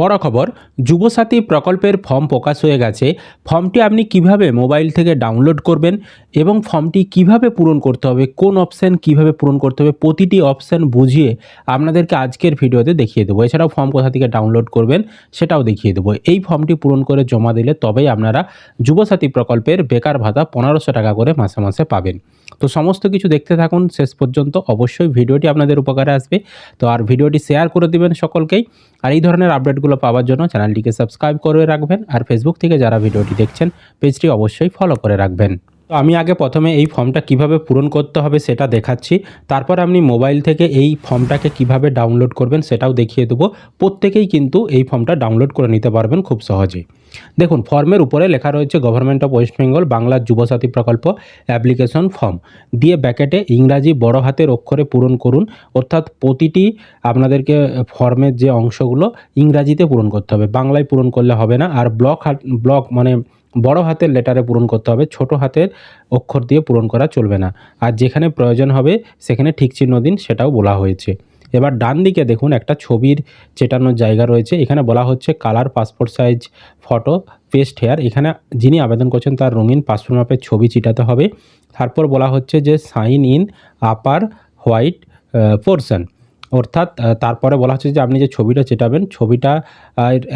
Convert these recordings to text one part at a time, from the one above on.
বড় খবর, যুবসাথী প্রকল্পের ফর্ম প্রকাশ হয়ে গেছে। ফর্মটি আপনি কীভাবে মোবাইল থেকে ডাউনলোড করবেন এবং ফর্মটি কীভাবে পূরণ করতে হবে, কোন অপশান কীভাবে পূরণ করতে হবে, প্রতিটি অপশান বুঝিয়ে আপনাদেরকে আজকের ভিডিওতে দেখিয়ে দেবো। এছাড়াও ফর্ম কোথা থেকে ডাউনলোড করবেন সেটাও দেখিয়ে দেবো। এই ফর্মটি পূরণ করে জমা দিলে তবেই আপনারা যুবসাথী প্রকল্পের বেকার ভাতা পনেরোশো টাকা করে মাসে মাসে পাবেন। তো সমস্ত কিছু দেখতে থাকুন। শেষ পর্যন্ত অবশ্যই ভিডিওটি আপনাদের উপকারে আসবে। তো আর ভিডিওটি শেয়ার করে দেবেন সকলকেই। আর এই ধরনের আপডেটগুলো পাওয়ার জন্য চ্যানেলটিকে সাবস্ক্রাইব করে রাখবেন। আর ফেসবুক থেকে যারা ভিডিওটি দেখছেন পেজটি অবশ্যই ফলো করে রাখবেন। তো আমি আগে প্রথমে এই ফর্মটা কীভাবে পূরণ করতে হবে সেটা দেখাচ্ছি। তারপর আপনি মোবাইল থেকে এই ফর্মটাকে কীভাবে ডাউনলোড করবেন সেটাও দেখিয়ে দেবো। প্রত্যেকেই কিন্তু এই ফর্মটা ডাউনলোড করে নিতে পারবেন খুব সহজেই। দেখুন, ফর্মের উপরে লেখা রয়েছে government of West Bengal Bangla Yuvasathi প্রকল্প অ্যাপ্লিকেশন ফর্ম। দিয়ে ব্যাকেটে ইংরাজি বড় হাতের অক্ষরে পূরণ করুন। অর্থাৎ প্রতিটি আপনাদেরকে ফর্মের যে অংশগুলো ইংরাজিতে পূরণ করতে হবে। বাংলায় পূরণ করলে হবে না। আর ব্লক ব্লক মানে বড় হাতের লেটারে পূরণ করতে হবে, ছোট হাতের অক্ষর দিয়ে পূরণ করা চলবে না। আর যেখানে প্রয়োজন হবে, সেখানে ঠিক চিহ্ন দিন, সেটাও বলা হয়েছে। এবার ডান দিকে দেখুন, একটা ছবির চেটানোর জায়গা রয়েছে। এখানে বলা হচ্ছে colour passport size photo, paste here. এখানে যিনি আবেদন করছেন, তার রঙিন পাসপোর্ট মাপের ছবি চিটাতে হবে। তারপর বলা হচ্ছে যে sign in upper white portion অর্থাৎ তারপরে বলা হচ্ছে যে আপনি যে ছবিটা চেটাবেন, ছবিটা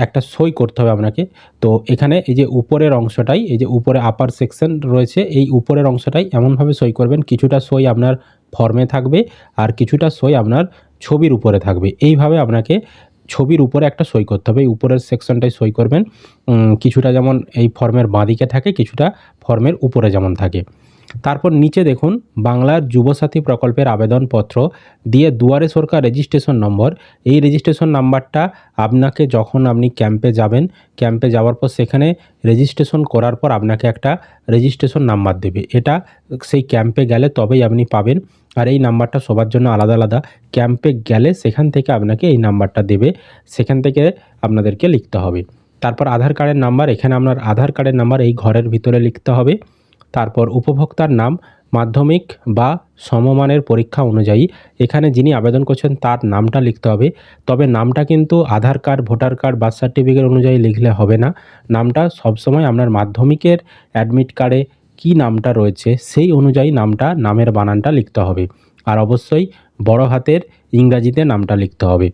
একটা সই করতে হবে আপনাকে। তো এখানে এই যে উপরের অংশটাই, এই যে উপরে আপার সেকশন রয়েছে, এই উপরের অংশটাই এমনভাবে সই করবেন, কিছুটা সই আপনার ফর্মে থাকবে আর কিছুটা সই আপনার ছবির উপরে থাকবে। এইভাবে আপনাকে ছবির উপরে একটা সই করতে হবে, এই উপরের সেকশনটাই সই করবেন। কিছুটা যেমন এই ফর্মের বাঁদিকে থাকে, কিছুটা ফর্মের উপরে যেমন থাকে। তারপর নিচে দেখুন, বাংলার যুবসাথী প্রকল্পের আবেদনপত্র দিয়ে দুয়ারে সরকার রেজিস্ট্রেশন নম্বর এই রেজিস্ট্রেশন নাম্বারটা আপনাকে যখন আপনি ক্যাম্পে যাবেন ক্যাম্পে যাওয়ার পর সেখানে রেজিস্ট্রেশন করার পর আপনাকে একটা রেজিস্ট্রেশন নাম্বার দেবে। এটা সেই ক্যাম্পে গেলে তবেই আপনি পাবেন। আর এই নাম্বারটা সবার জন্য আলাদা আলাদা। ক্যাম্পে গেলে সেখান থেকে আপনাকে এই নাম্বারটা দেবে। সেখান থেকে আপনাদেরকে লিখতে হবে। তারপর আধার কার্ডের নাম্বার এখানে আপনার আধার কার্ডের নাম্বার এই ঘরের ভিতরে লিখতে হবে। তারপর উপভোক্তার নাম, মাধ্যমিক বা সমমানের পরীক্ষা অনুযায়ী এখানে যিনি আবেদন করছেন তার নামটা লিখতে হবে। তবে নামটা কিন্তু Aadhaar card, voter card, birth certificate অনুযায়ী লিখলে হবে না। নামটা সবসময় আপনার মাধ্যমিকের অ্যাডমিট কার্ডে কী নামটা রয়েছে সেই অনুযায়ী নামটা, নামের বানানটা লিখতে হবে। আর অবশ্যই বড় হাতের ইংরাজিতে নামটা লিখতে হবে।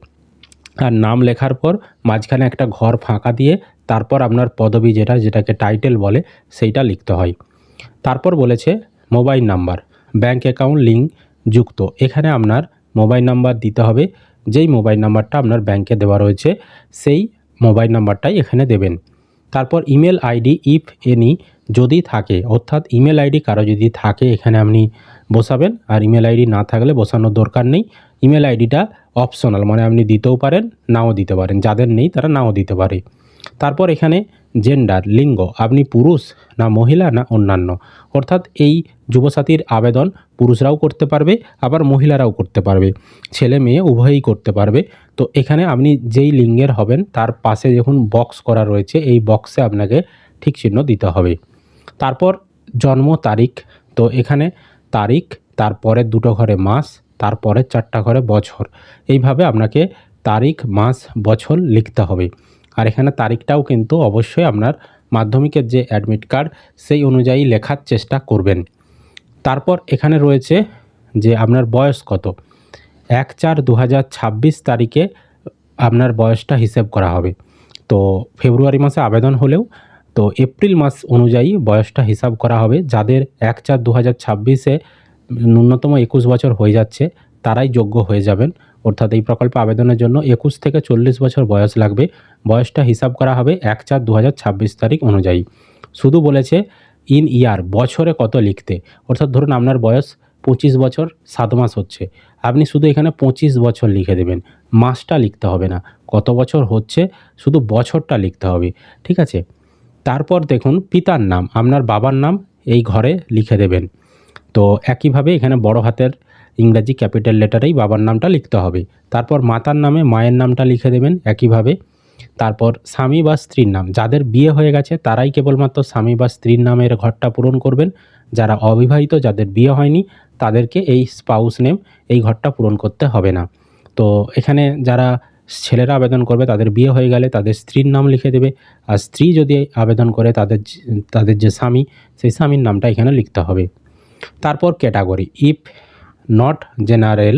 আর নাম লেখার পর মাঝখানে একটা ঘর ফাঁকা দিয়ে তারপর আপনার পদবি যেটা, যেটাকে টাইটেল বলে, সেইটা লিখতে হয়। তারপর বলেছে, mobile number, bank account link যুক্ত। এখানে আপনার মোবাইল নাম্বার দিতে হবে। যেই মোবাইল নাম্বারটা আপনার ব্যাংকে দেওয়া রয়েছে, সেই মোবাইল নাম্বারটাই এখানে দেবেন। তারপর ইমেল আইডি, ইফ এনি যদি থাকে, অর্থাৎ ইমেল আইডি কারও যদি থাকে, এখানে আপনি বসাবেন। আর ইমেল আইডি না থাকলে বসানোর দরকার নেই। ইমেল আইডিটা অপশনাল মানে আপনি দিতেও পারেন, নাও দিতে পারেন। যাদের নেই তারা নাও দিতে পারে। তারপর এখানে জেন্ডার লিঙ্গ, আপনি পুরুষ না মহিলা না অন্যান্য। অর্থাৎ এই যুবসাথীর আবেদন পুরুষরাও করতে পারবে, আবার মহিলারাও করতে পারবে। ছেলে মেয়ে উভয়ই করতে পারবে। তো এখানে আপনি যেই লিঙ্গের হবেন, তার পাশে যখন বক্স করা রয়েছে, এই বক্সে আপনাকে ঠিক চিহ্ন দিতে হবে। তারপর জন্ম তারিখ, তো এখানে তারিখ, তারপরে দুটো ঘরে মাস, তারপরে চারটা ঘরে বছর। এইভাবে আপনাকে তারিখ, মাস, বছর লিখতে হবে। আর এখানে তারিখটাও কিন্তু অবশ্যই আপনার মাধ্যমিকের যে অ্যাডমিট কার্ড সেই অনুযায়ী লেখার চেষ্টা করবেন। তারপর এখানে রয়েছে যে আপনার বয়স কত? এক চার দু তারিখে আপনার বয়সটা হিসেব করা হবে। তো ফেব্রুয়ারি মাসে আবেদন হলেও তো এপ্রিল মাস অনুযায়ী বয়সটা হিসাব করা হবে। যাদের এক চার দু হাজার ছাব্বিশে ন্যূনতম একুশ বছর হয়ে যাচ্ছে তারাই যোগ্য হয়ে যাবেন। অর্থাৎ এই প্রকল্পে আবেদনের জন্য একুশ থেকে চল্লিশ বছর বয়স লাগবে। বয়সটা হিসাব করা হবে এক চার দু তারিখ অনুযায়ী। শুধু বলেছে ইন ইয়ার বছরে কত লিখতে। অর্থাৎ ধরুন আপনার বয়স পঁচিশ বছর, সাত মাস হচ্ছে। আপনি শুধু এখানে পঁচিশ বছর লিখে দেবেন। মাসটা লিখতে হবে না। কত বছর হচ্ছে, শুধু বছরটা লিখতে হবে। ঠিক আছে? তারপর দেখুন, পিতার নাম। আপনার বাবার নাম এই ঘরে লিখে দেবেন। তো একইভাবে এখানে বড় হাতের ইংরাজি ক্যাপিটাল লেটারেই বাবার নামটা লিখতে হবে। তারপর মাতার নামে মায়ের নামটা লিখে দেবেন একইভাবে। তারপর স্বামী বা স্ত্রীর নাম, যাদের বিয়ে হয়ে গেছে তারাই কেবলমাত্র স্বামী বা স্ত্রীর নামের ঘরটা পূরণ করবেন। যারা অবিবাহিত, যাদের বিয়ে হয়নি, তাদেরকে এই স্পাউস নেম, এই ঘরটা পূরণ করতে হবে না। তো এখানে যারা ছেলেরা আবেদন করবে, তাদের বিয়ে হয়ে গেলে তাদের স্ত্রীর নাম লিখে দেবে। আর স্ত্রী যদি আবেদন করে, তাদের তাদের যে স্বামী, সেই স্বামীর নামটা এখানে লিখতে হবে। তারপর ক্যাটাগরি, ইফ নট জেনারেল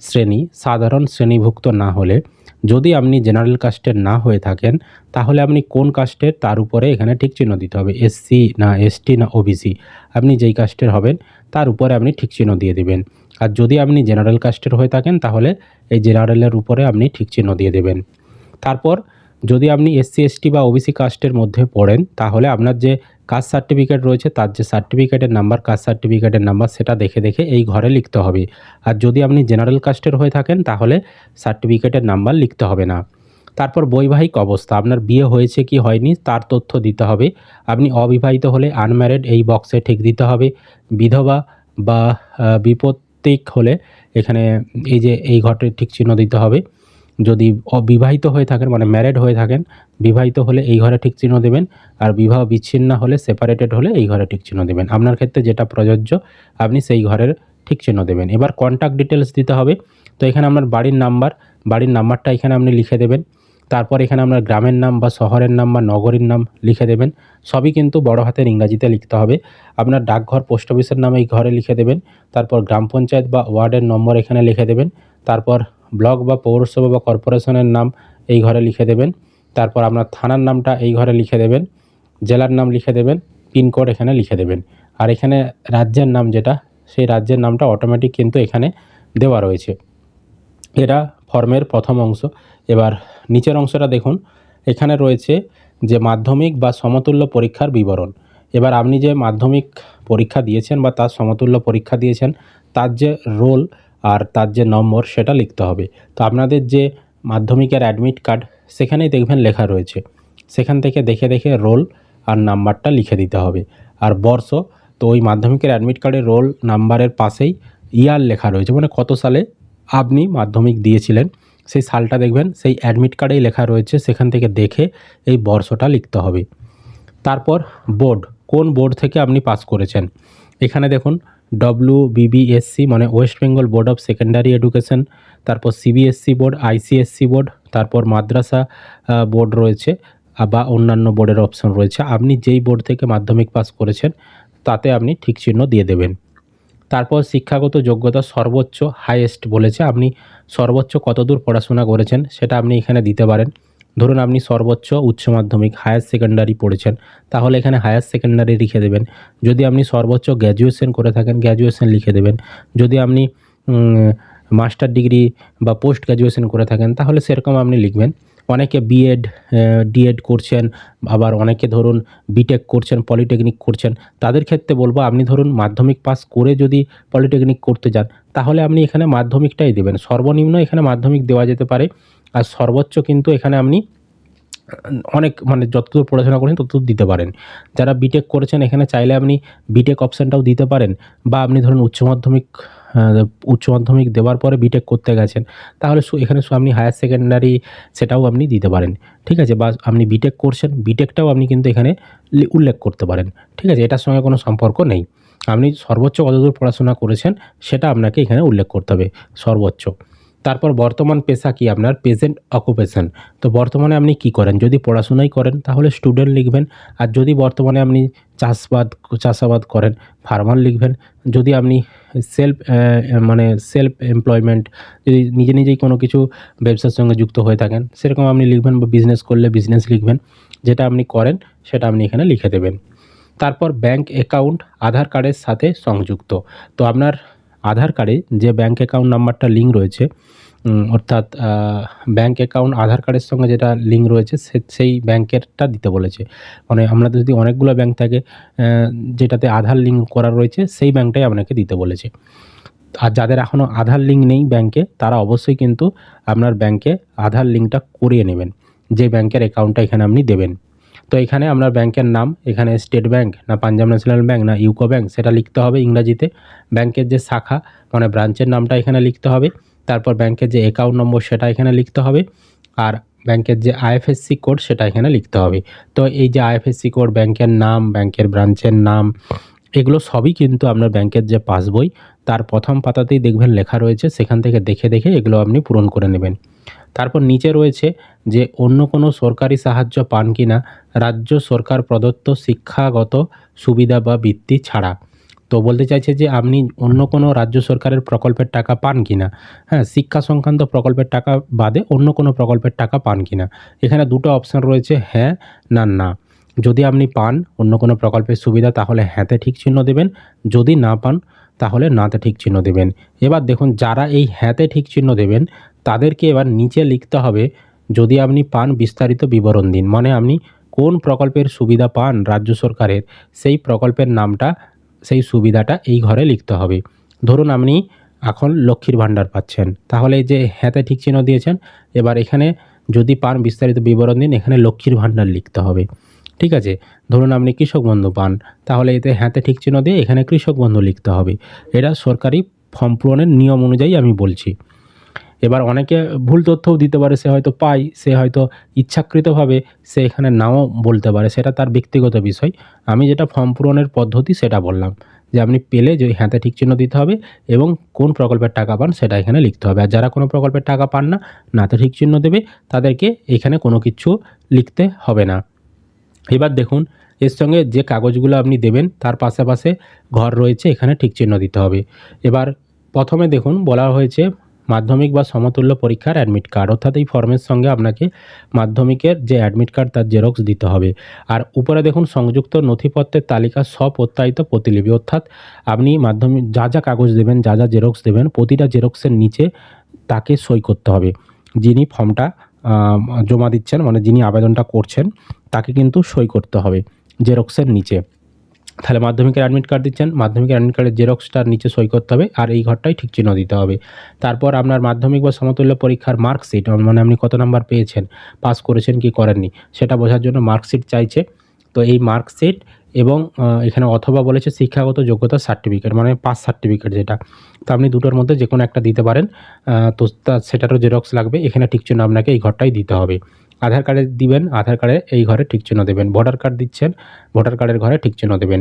শ্রেণি, সাধারণ শ্রেণীভুক্ত না হলে, যদি আপনি জেনারেল কাস্টের না হয়ে থাকেন, তাহলে আপনি কোন কাস্টের তার উপরে এখানে ঠিক চিহ্ন দিতে হবে এসসি না এসটি না ওবিসি আপনি যেই কাস্টের হবেন, তার উপরে আপনি ঠিক চিহ্ন দিয়ে দেবেন। আর যদি আপনি জেনারেল কাস্টের হয়ে থাকেন, তাহলে এই জেনারেলের উপরে আপনি ঠিক চিহ্ন দিয়ে দেবেন। তারপর যদি আপনি এসসি এসটি বা ওবিসি কাস্টের মধ্যে পড়েন, তাহলে আপনার যে কাস্ট সার্টিফিকেট রয়েছে, তার যে সার্টিফিকেটের নাম্বার, কাস্ট সার্টিফিকেটের নাম্বার, সেটা দেখে দেখে এই ঘরে লিখতে হবে। আর যদি আপনি জেনারেল কাস্টের হয়ে থাকেন, তাহলে সার্টিফিকেটের নাম্বার লিখতে হবে না। তারপর বৈবাহিক অবস্থা, আপনার বিয়ে হয়েছে কি হয়নি, তার তথ্য দিতে হবে। আপনি অবিবাহিত হলে আনম্যারিড এই বক্সে ঠিক দিতে হবে। বিধবা বা বিপত্তিক হলে এখানে এই যে, এই ঘরটি ঠিক চিহ্ন দিতে হবে। যদি অবিবাহিত হয়ে থাকেন মানে ম্যারেড হয়ে থাকেন, বিবাহিত হলে এই ঘরে ঠিক চিহ্ন দেবেন আর বিবাহ বিচ্ছিন্ন হলে সেপারেটেড হলে এই ঘরে ঠিক চিহ্ন দেবেন। আপনার ক্ষেত্রে যেটা প্রযোজ্য, আপনি সেই ঘরের ঠিক চিহ্ন দেবেন। এবার কন্ট্যাক্ট ডিটেলস দিতে হবে। তো এখানে আপনার বাড়ির নাম্বার বাড়ির নাম্বারটা এখানে আপনি লিখে দেবেন। তারপর এখানে আপনার গ্রামের নাম বা শহরের নাম বা নগরীর নাম লিখে দেবেন। সবই কিন্তু বড় হাতের ইংরাজিতে লিখতে হবে। আপনার ডাকঘর পোস্ট অফিসের নাম এই ঘরে লিখে দেবেন। তারপর গ্রাম পঞ্চায়েত বা ওয়ার্ডের নম্বর এখানে লিখে দেবেন। তারপর ব্লক বা পৌরসভা বা কর্পোরেশনের নাম এই ঘরে লিখে দেবেন। তারপর আপনার থানার নামটা এই ঘরে লিখে দেবেন। জেলার নাম লিখে দেবেন। পিনকোড এখানে লিখে দেবেন। আর এখানে রাজ্যের নাম যেটা, সেই রাজ্যের নামটা অটোমেটিক কিন্তু এখানে দেওয়া রয়েছে। এটা ফর্মের প্রথম অংশ। এবার নিচের অংশটা দেখুন। এখানে রয়েছে যে মাধ্যমিক বা সমতুল্য পরীক্ষার বিবরণ। এবার আপনি যে মাধ্যমিক পরীক্ষা দিয়েছেন বা তার সমতুল্য পরীক্ষা দিয়েছেন, তার যে রোল আর তার যে নম্বর সেটা লিখতে হবে। তো আপনাদের যে মাধ্যমিকের অ্যাডমিট কার্ড সেখানেই দেখবেন লেখা রয়েছে। সেখান থেকে দেখে দেখে রোল আর নাম্বারটা লিখে দিতে হবে। আর বর্ষ, তো ওই মাধ্যমিকের অ্যাডমিট কার্ডের রোল নাম্বারের পাশেই ইয়ার লেখা রয়েছে। মানে কত সালে আপনি মাধ্যমিক দিয়েছিলেন, সেই সালটা দেখবেন, সেই অ্যাডমিট কার্ডেই লেখা রয়েছে। সেখান থেকে দেখে এই বর্ষটা লিখতে হবে। তারপর বোর্ড কোন বোর্ড থেকে আপনি পাস করেছেন? এখানে দেখুন ডব্লিউ বিবিএসসি মানে West Bengal board of secondary education তারপর সিবিএসসি বোর্ড আইসিএসসি বোর্ড তারপর মাদ্রাসা বোর্ড রয়েছে বা অন্যান্য বোর্ডের অপশন রয়েছে। আপনি যেই বোর্ড থেকে মাধ্যমিক পাস করেছেন, তাতে আপনি ঠিক চিহ্ন দিয়ে দেবেন। তারপর শিক্ষাগত যোগ্যতা সর্বোচ্চ হাইয়েস্ট বলেছে। আপনি সর্বোচ্চ কতদূর পড়াশোনা করেছেন, সেটা আপনি এখানে দিতে পারেন। ধরুন আপনি সর্বোচ্চ উচ্চ মাধ্যমিক হায়ার সেকেন্ডারি পড়েছেন, তাহলে এখানে হায়ার সেকেন্ডারি লিখে দেবেন। যদি আপনি সর্বোচ্চ গ্র্যাজুয়েশন করে থাকেন গ্র্যাজুয়েশন লিখে দেবেন। যদি আপনি মাস্টার ডিগ্রি বা পোস্ট গ্র্যাজুয়েশন করে থাকেন, তাহলে সেরকম আপনি লিখবেন। অনেকে বিএড ডিএড করছেন, আবার অনেকে ধরুন বিটেক করছেন পলিটেকনিক করছেন। তাদের ক্ষেত্রে বলব, আপনি ধরুন মাধ্যমিক পাস করে যদি পলিটেকনিক করতে যান, তাহলে আপনি এখানে মাধ্যমিকটাই দেবেন। সর্বনিম্ন এখানে মাধ্যমিক দেওয়া যেতে পারে। আর সর্বোচ্চ কিন্তু এখানে আপনি, অনেক মানে যতদূর পড়াশোনা করেন ততদূর দিতে পারেন। যারা বিটেক করেছেন, এখানে চাইলে আপনি বিটেক অপশানটাও দিতে পারেন বা আপনি ধরুন উচ্চ মাধ্যমিক উচ্চ মাধ্যমিক দেওয়ার পরে বিটেক করতে গেছেন, তাহলে এখানে আপনি হায়ার সেকেন্ডারি সেটাও আপনি দিতে পারেন, ঠিক আছে? বা আপনি বিটেক করছেন বিটেকটাও আপনি কিন্তু এখানে উল্লেখ করতে পারেন, ঠিক আছে? এটার সঙ্গে কোনো সম্পর্ক নেই। আপনি সর্বোচ্চ কতদূর পড়াশোনা করেছেন, সেটা আপনাকে এখানে উল্লেখ করতে হবে, সর্বোচ্চ। তারপর বর্তমান পেশা কি আপনার? প্রেজেন্ট অকুপেশন তো বর্তমানে আপনি কি করেন? যদি পড়াশোনাই করেন, তাহলে স্টুডেন্ট লিখবেন। আর যদি বর্তমানে আপনি চাষবাদ, চাষাবাদ করেন ফার্মার লিখবেন। যদি আপনি সেলফ মানে সেলফ এমপ্লয়মেন্ট যদি নিজে নিজেই কোনো কিছু ব্যবসার সঙ্গে যুক্ত হয়ে থাকেন, সেরকম আপনি লিখবেন বা বিজনেস করলে বিজনেস লিখবেন। যেটা আপনি করেন, সেটা আপনি এখানে লিখে দেবেন। তারপর ব্যাংক অ্যাকাউন্ট আধার কার্ডের সাথে সংযুক্ত। তো আপনার আধার কার্ডে যে ব্যাংক অ্যাকাউন্ট নাম্বারটা লিঙ্ক রয়েছে অর্থাৎ ব্যাংক অ্যাকাউন্ট আধার কার্ডের সঙ্গে যেটা লিঙ্ক রয়েছে সেই ব্যাংকেরটা দিতে বলেছে। মানে আপনাদের যদি অনেকগুলো ব্যাংক থাকে যেটাতে আধার লিঙ্ক করা রয়েছে, সেই ব্যাংকটাই আপনাকে দিতে বলেছে। আর যাদের এখনও আধার লিঙ্ক নেই ব্যাংকে তারা অবশ্যই কিন্তু আপনার ব্যাংকে আধার লিঙ্কটা করিয়ে নেবেন। যে ব্যাংকের অ্যাকাউন্টটা এখানে আপনি দেবেন। তো এখানে আপনার ব্যাংকের নাম, এখানে স্টেট ব্যাংক, না পাঞ্জাব ন্যাশনাল ব্যাংক, না ইউকো ব্যাংক, সেটা লিখতে হবে ইংরাজিতে। ব্যাংকের যে শাখা মানে ব্রাঞ্চের নামটা এখানে লিখতে হবে। তারপর ব্যাংকের যে অ্যাকাউন্ট নম্বর সেটা এখানে লিখতে হবে। আর ব্যাংকের যে আইএফএসসি কোড, সেটা এখানে লিখতে হবে। তো এই যে আইএফএসসি কোড, ব্যাংকের নাম, ব্যাংকের ব্রাঞ্চের নাম, এগুলো সবই কিন্তু আপনার ব্যাংকের যে পাসবই, তার প্রথম পাতাতেই দেখবেন লেখা রয়েছে। সেখান থেকে দেখে দেখে এগুলো আপনি পূরণ করে নেবেন। তারপর নিচে রয়েছে যে অন্য কোনো সরকারি সাহায্য পান কি না, রাজ্য সরকার প্রদত্ত শিক্ষাগত সুবিধা বা বৃত্তি ছাড়া। তো বলতে চাইছে যে আপনি অন্য কোনো রাজ্য সরকারের প্রকল্পের টাকা পান কি না? হ্যাঁ শিক্ষা সংক্রান্ত প্রকল্পের টাকা বাদে অন্য কোনো প্রকল্পের টাকা পান কি না? এখানে দুটো অপশান রয়েছে হ্যাঁ না না। যদি আপনি পান অন্য কোনো প্রকল্পের সুবিধা, তাহলে হ্যাঁতে ঠিক চিহ্ন দেবেন। যদি না পান তাহলে নাতে ঠিক চিহ্ন দেবেন। এবার দেখুন, যারা এই হ্যাঁতে ঠিক চিহ্ন দেবেন, তাদেরকে এবার নিচে লিখতে হবে, যদি আপনি পান বিস্তারিত বিবরণ দিন। মানে আপনি কোন প্রকল্পের সুবিধা পান রাজ্য সরকারের, সেই প্রকল্পের নামটা, সেই সুবিধাটা এই ঘরে লিখতে হবে। ধরুন, আপনি এখন লক্ষ্মীর ভাণ্ডার পাচ্ছেন। তাহলে যে হ্যাঁতে ঠিক চিহ্ন দিয়েছেন, এবার এখানে যদি পান বিস্তারিত বিবরণ দিন, এখানে লক্ষ্মীর ভাণ্ডার লিখতে হবে। ঠিক আছে? ধরুন আপনি কৃষক বন্ধু পান, তাহলে এতে হ্যাঁতে ঠিক চিহ্ন দিয়ে এখানে কৃষক বন্ধু লিখতে হবে। এটা সরকারি ফর্ম পূরণের নিয়ম অনুযায়ী আমি বলছি। এবার অনেকে ভুল তথ্যও দিতে পারে, সে হয়তো পায়, সে হয়তো ইচ্ছাকৃতভাবে সে এখানে নাও বলতে পারে, সেটা তার ব্যক্তিগত বিষয়। আমি যেটা ফর্ম পূরণের পদ্ধতি সেটা বললাম, যে আপনি পেলে যে হ্যাঁতে ঠিক চিহ্ন দিতে হবে এবং কোন প্রকল্পের টাকা পান সেটা এখানে লিখতে হবে। আর যারা কোনো প্রকল্পের টাকা পান না নাতে ঠিক চিহ্ন দেবে, তাদেরকে এখানে কোনো কিছু লিখতে হবে না। এবার দেখুন, এর সঙ্গে যে কাগজগুলো আপনি দেবেন, তার পাশে পাশে ঘর রয়েছে, এখানে ঠিক চিহ্ন দিতে হবে। এবার প্রথমে দেখুন, বলা হয়েছে মাধ্যমিক বা সমতুল্য পরীক্ষার অ্যাডমিট কার্ড অর্থাৎ এই ফর্মের সঙ্গে আপনাকে মাধ্যমিকের যে অ্যাডমিট কার্ড তার জেরক্স দিতে হবে। আর উপরে দেখুন, সংযুক্ত নথিপত্রের তালিকা স্বপ্রত্যায়িত প্রতিলিপি, অর্থাৎ আপনি মাধ্যমিক, যা যা কাগজ দেবেন, যা যা জেরক্স দেবেন, প্রতিটা জেরক্সের নিচে তাকে সই করতে হবে। যিনি ফর্মটা জমা দিচ্ছেন মানে যিনি আবেদনটা করছেন, তাকে কিন্তু সই করতে হবে জেরক্সের নিচে। তাহলে মাধ্যমিকের অ্যাডমিট কার্ড দিচ্ছেন, মাধ্যমিকের অ্যাডমিট কার্ডের জেরক্সটার নিচে সই করতে হবে, আর এই ঘরটাই ঠিক চিহ্ন দিতে হবে। তারপর আপনার মাধ্যমিক বা সমতুল্য পরীক্ষার মার্কশিট মানে আপনি কত নাম্বার পেয়েছেন পাস করেছেন কি করেননি, সেটা বোঝার জন্য মার্কশিট চাইছে। তো এই মার্কশিট এবং এখানে অথবা বলেছে শিক্ষাগত যোগ্যতা সার্টিফিকেট মানে পাস সার্টিফিকেট যেটা। তো আপনি দুটোর মধ্যে যে কোনো একটা দিতে পারেন। তো সেটারও জেরক্স লাগবে। এখানে ঠিক চিহ্ন আপনাকে এই ঘরটাই দিতে হবে। আধার কার্ডে দিবেন আধার কার্ডে এই ঘরে ঠিক চিহ্ন দেবেন। ভোটার কার্ড দিচ্ছেন ভোটার কার্ডের ঘরে ঠিক চিহ্ন দেবেন।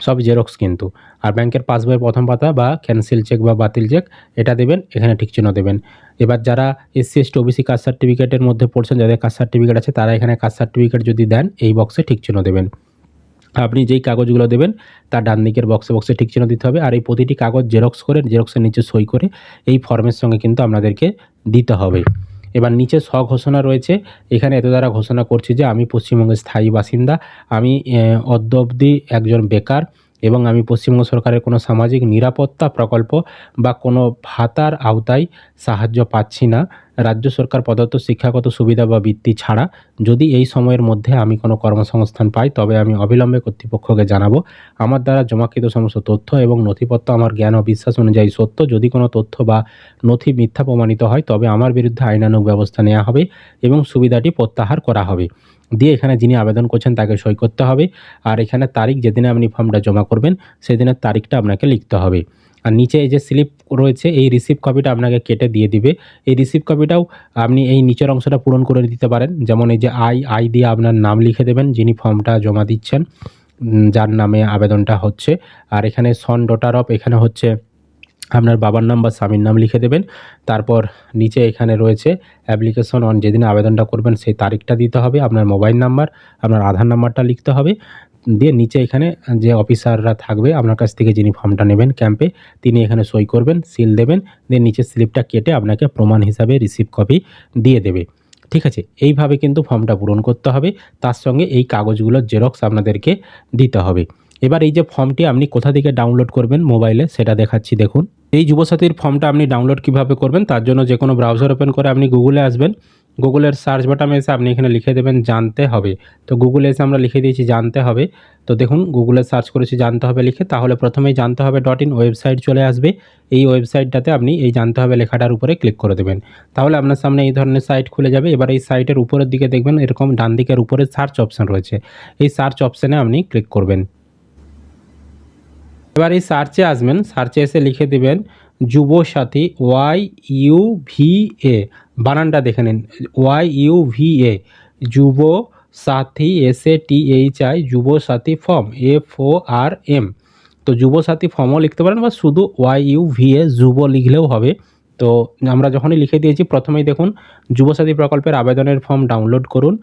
সব জেরক্স কিন্তু। আর ব্যাংকের পাসবইয়ের প্রথম পাতা বা ক্যান্সেল চেক বা বাতিল চেক এটা দেবেন, এখানে ঠিক চিহ্ন দেবেন। এবার যারা এসসি এসটি ওবিসি কাস্ট সার্টিফিকেটের মধ্যে পড়ছেন, যাদের কাস্ট সার্টিফিকেট আছে, তারা এখানে কাস্ট সার্টিফিকেট যদি দেন, এই বক্সে ঠিক চিহ্ন দেবেন। আপনি যেই কাগজগুলো দেবেন, তার ডান দিকের বক্সে বক্সে ঠিক চিহ্ন দিতে হবে। আর এই প্রতিটি কাগজ জেরক্স করে জেরক্সের নিচে সই করে, এই ফর্মের সঙ্গে কিন্তু আপনাদেরকে দিতে হবে। এবার নিচে স্বঘোষণা রয়েছে। এখানে এত দ্বারা ঘোষণা করছি যে, আমি পশ্চিমবঙ্গের স্থায়ী বাসিন্দা, আমি অদ্য অবধি একজন বেকার এবং আমি পশ্চিমবঙ্গ সরকারের কোনো সামাজিক নিরাপত্তা প্রকল্প বা কোনো ভাতার আওতায় সাহায্য পাচ্ছি না। রাজ্য সরকার প্রদত্ত শিক্ষাগত সুবিধা বা বৃত্তি ছাড়া যদি এই সময়ের মধ্যে আমি কোনো কর্মসংস্থান পাই, তবে আমি অবিলম্বে কর্তৃপক্ষকে জানাব। আমার দ্বারা জমাকৃত সমস্ত তথ্য এবং নথিপত্র আমার জ্ঞান ও বিশ্বাস অনুযায়ী সত্য। যদি কোনো তথ্য বা নথি মিথ্যা প্রমাণিত হয়, তবে আমার বিরুদ্ধে আইনানুগ ব্যবস্থা নেওয়া হবে এবং সুবিধাটি প্রত্যাহার করা হবে। দিয়ে এখানে যিনি আবেদন করছেন তাকে সই করতে হবে। আর এখানে তারিখ যেদিনে আপনি ফর্মটা জমা করবেন, সেদিনের তারিখটা আপনাকে লিখতে হবে। আর নিচে এই যে স্লিপ রয়েছে, এই রিসিপ্ট কপিটা আপনাকে কেটে দিয়ে দিবে। এই রিসিপ্ট কপিটাও আপনি এই নিচের অংশটা পূরণ করে দিতে পারেন। যেমন এই যে আই আই দিয়ে আপনার নাম লিখে দেবেন, যিনি ফর্মটা জমা দিচ্ছেন যার নামে আবেদনটা হচ্ছে। আর এখানে সন ডটার অফ এখানে হচ্ছে আপনার বাবার নাম বা স্বামীর নাম লিখে দেবেন। তারপর নিচে এখানে রয়েছে অ্যাপ্লিকেশন অন যেদিন আবেদনটা করবেন সেই তারিখটা দিতে হবে, আপনার মোবাইল নাম্বার, আপনার আধার নাম্বারটা লিখতে হবে। দিয়ে নিচে এখানে যে অফিসাররা থাকবে, আপনার কাছ থেকে যিনি ফর্মটা নেবেন ক্যাম্পে, তিনি এখানে সই করবেন, সিল দেবেন, দিয়ে নিচে স্লিপটা কেটে আপনাকে প্রমাণ হিসাবে রিসিভ কপি দিয়ে দেবে। ঠিক আছে? এইভাবে কিন্তু ফর্মটা পূরণ করতে হবে। তার সঙ্গে এই কাগজগুলোর জেরক্স আপনাদেরকে দিতে হবে। এবার এই যে ফর্মটি আপনি কোথা থেকে ডাউনলোড করবেন মোবাইলে সেটা দেখাচ্ছি, দেখুন। এই যুবসাথীর ফর্মটা আপনি ডাউনলোড কীভাবে করবেন, তার জন্য যে কোনো ব্রাউজার ওপেন করে আপনি গুগলে আসবেন। গুগলের সার্চ বাটনে এসে আপনি এখানে লিখে দেবেন, জানতে হবে। তো গুগলে এসে আমরা লিখে দিয়েছি, জানতে হবে। তো দেখুন গুগলে সার্চ করেছি, জানতে হবে লিখে, তাহলে প্রথমেই জানতে হবে ডট ইন ওয়েবসাইট চলে আসবে। এই ওয়েবসাইটটাতে আপনি এই জানতে হবে লেখাটার উপরে ক্লিক করে দেবেন। তাহলে আপনার সামনে এই ধরনের সাইট খুলে যাবে। এবার এই সাইটের উপরের দিকে দেখবেন, এরকম ডান দিকের উপরে সার্চ অপশান রয়েছে। এই সার্চ অপশানে আপনি ক্লিক করবেন। এবার এই সার্চে আসবেন, সার্চে এসে লিখে দেবেন যুব সাথী ওয়াই ইউ ভি এ। বানানটা দেখে নিন, Y you V A Yuva Sathi S A T H I Yuva Sathi form, F O R M. তো যুব সাথী ফর্মও লিখতে পারেন বা শুধু ওয়াই ইউ ভি এ, যুব লিখলেও হবে। তো আমরা যখনই লিখে দিয়েছি, প্রথমেই দেখুন, যুবসাথী প্রকল্পের আবেদনের ফর্ম ডাউনলোড করুন।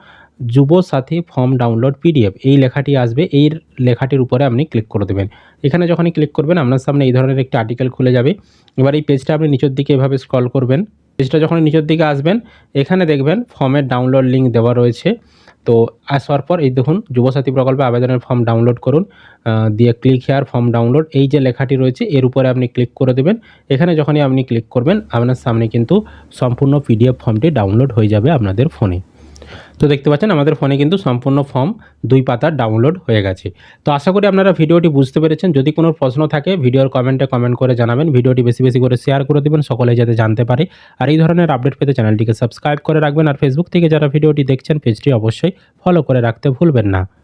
যুবসাথী ফর্ম ডাউনলোড পিডিএফ এই লেখাটি আসবে, এই লেখাটির উপরে আপনি ক্লিক করে দেবেন। এখানে যখনই ক্লিক করবেন, আপনার সামনে এই ধরনের একটি আর্টিকেল খুলে যাবে। এবার এই পেজটা আপনি নিচের দিকে এভাবে স্ক্রল করবেন। পেজটা যখন নিচের দিকে আসবেন, এখানে দেখবেন ফর্মের ডাউনলোড লিঙ্ক দেওয়া রয়েছে। তো আসার পর এই দেখুন যুবসাথী প্রকল্পে আবেদনের ফর্ম ডাউনলোড করুন দিয়ে ক্লিক হেয়ার ফর্ম ডাউনলোড এই যে লেখাটি রয়েছে, এর উপরে আপনি ক্লিক করে দেবেন। এখানে যখনই আপনি ক্লিক করবেন, আপনার সামনে কিন্তু সম্পূর্ণ পিডিএফ ফর্মটি ডাউনলোড হয়ে যাবে আপনাদের ফোনে তো দেখতে পাচ্ছেন আমাদের ফোনে কিন্তু সম্পূর্ণ ফর্ম দুই পাতা ডাউনলোড হয়ে গেছে। তো আশা করি আপনারা ভিডিওটি বুঝতে পেরেছেন। যদি কোনো প্রশ্ন থাকে, ভিডিওর কমেন্টে কমেন্ট করে জানাবেন। ভিডিওটি বেশি বেশি করে শেয়ার করে দেবেন সকলে যাতে জানতে পারে। আর এই ধরনের আপডেট পেতে চ্যানেলটিকে সাবস্ক্রাইব করে রাখবেন। আর ফেসবুক থেকে যারা ভিডিওটি দেখছেন পেজটি অবশ্যই ফলো করে রাখতে ভুলবেন না।